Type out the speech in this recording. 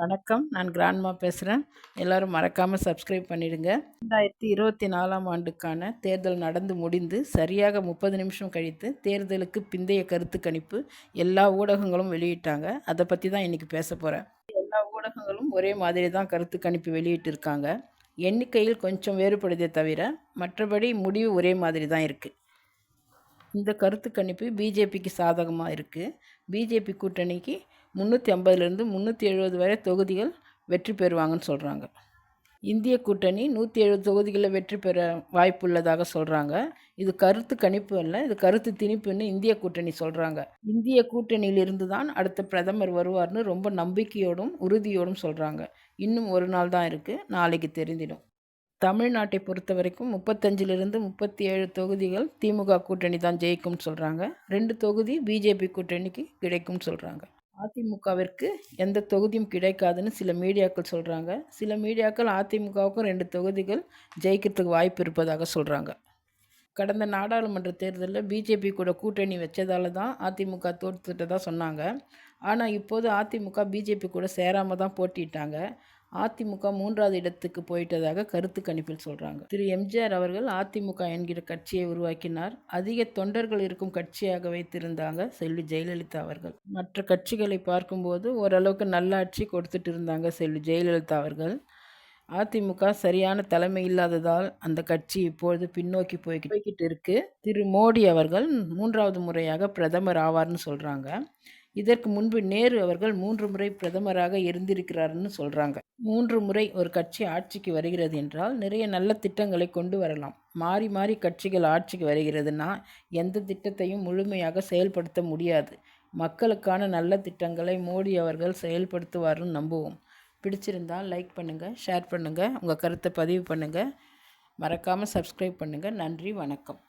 வணக்கம். நான் கிராண்ட்மா பேசுகிறேன் எல்லோரும் மறக்காமல் சப்ஸ்கிரைப் பண்ணிடுங்க. ரெண்டாயிரத்தி இருபத்தி நாலாம் ஆண்டுக்கான தேர்தல் நடந்து முடிந்து சரியாக முப்பது நிமிஷம் கழித்து தேர்தலுக்கு பிந்தைய கருத்து கணிப்பு எல்லா ஊடகங்களும் வெளியிட்டாங்க. அதை பற்றி தான் இன்றைக்கி பேச போகிறேன் எல்லா ஊடகங்களும் ஒரே மாதிரி தான் கருத்து கணிப்பு வெளியிட்டிருக்காங்க. எண்ணிக்கையில் கொஞ்சம் வேறுபடுதே தவிர மற்றபடி முடிவு ஒரே மாதிரி தான் இருக்குது இந்த கருத்து கணிப்பு பிஜேபிக்கு சாதகமாக இருக்குது பிஜேபி கூட்டணிக்கு முந்நூற்றி ஐம்பதுலேருந்து முந்நூற்றி எழுபது வரை தொகுதிகள் வெற்றி பெறுவாங்கன்னு சொல்கிறாங்க இந்திய கூட்டணி நூற்றி எழுபது தொகுதிகளில் வெற்றி பெற வாய்ப்புள்ளதாக சொல்கிறாங்க இது கருத்து கணிப்பு அல்ல இது கருத்து திணிப்புன்னு இந்திய கூட்டணி சொல்கிறாங்க இந்திய கூட்டணியிலிருந்து தான் அடுத்த பிரதமர் வருவார்னு ரொம்ப நம்பிக்கையோடும் உறுதியோடும் சொல்கிறாங்க இன்னும் ஒரு நாள் தான் இருக்குது நாளைக்கு தெரிந்திடும். தமிழ்நாட்டை பொறுத்த வரைக்கும் முப்பத்தஞ்சிலிருந்து முப்பத்தி ஏழு தொகுதிகள் திமுக கூட்டணி தான் ஜெயிக்கும்னு சொல்கிறாங்க ரெண்டு தொகுதி பிஜேபி கூட்டணிக்கு கிடைக்கும்னு சொல்கிறாங்க அதிமுகவிற்கு எந்த தொகுதியும் கிடைக்காதுன்னு சில மீடியாக்கள் சொல்கிறாங்க சில மீடியாக்கள் அதிமுகவுக்கும் ரெண்டு தொகுதிகள் ஜெயிக்கிறதுக்கு வாய்ப்பு இருப்பதாக சொல்கிறாங்க கடந்த நாடாளுமன்ற தேர்தலில் பிஜேபி கூட கூட்டணி வச்சதால தான் அதிமுக தோற்றுட்டதாக சொன்னாங்க. ஆனால் இப்போது அதிமுக பிஜேபி கூட சேராமல் தான் போட்டிட்டாங்க அதிமுக மூன்றாவது இடத்துக்கு போயிட்டதாக கருத்து கணிப்பில் சொல்கிறாங்க திரு. எம்ஜிஆர் அவர்கள் அதிமுக என்கிற கட்சியை உருவாக்கினார். அதிக தொண்டர்கள் இருக்கும் கட்சியாக வைத்திருந்தாங்க செல்வி ஜெயலலிதா அவர்கள். மற்ற கட்சிகளை பார்க்கும்போது ஓரளவுக்கு நல்லாட்சி கொடுத்துட்டு இருந்தாங்க செல்வி ஜெயலலிதா அவர்கள். அதிமுக சரியான தலைமை இல்லாததால் அந்த கட்சி இப்பொழுது பின்னோக்கி போய்கிட்டு இருக்கு. திரு. மோடி அவர்கள் மூன்றாவது முறையாக பிரதமர் ஆவார்னு சொல்கிறாங்க இதற்கு முன்பு நேரு அவர்கள் மூன்று முறை பிரதமராக இருந்திருக்கிறாருன்னு சொல்கிறாங்க மூன்று முறை ஒரு கட்சி ஆட்சிக்கு வருகிறது என்றால் நிறைய நல்ல திட்டங்களை கொண்டு வரலாம். மாறி மாறி கட்சிகள் ஆட்சிக்கு வருகிறதுனா எந்த திட்டத்தையும் முழுமையாக செயல்படுத்த முடியாது. மக்களுக்கான நல்ல திட்டங்களை மோடி அவர்கள் செயல்படுத்துவார்னு நம்புவோம். பிடிச்சிருந்தால் லைக் பண்ணுங்கள் ஷேர் பண்ணுங்கள் உங்கள் கருத்தை பதிவு பண்ணுங்கள் மறக்காமல் சப்ஸ்கிரைப் பண்ணுங்கள் நன்றி வணக்கம்.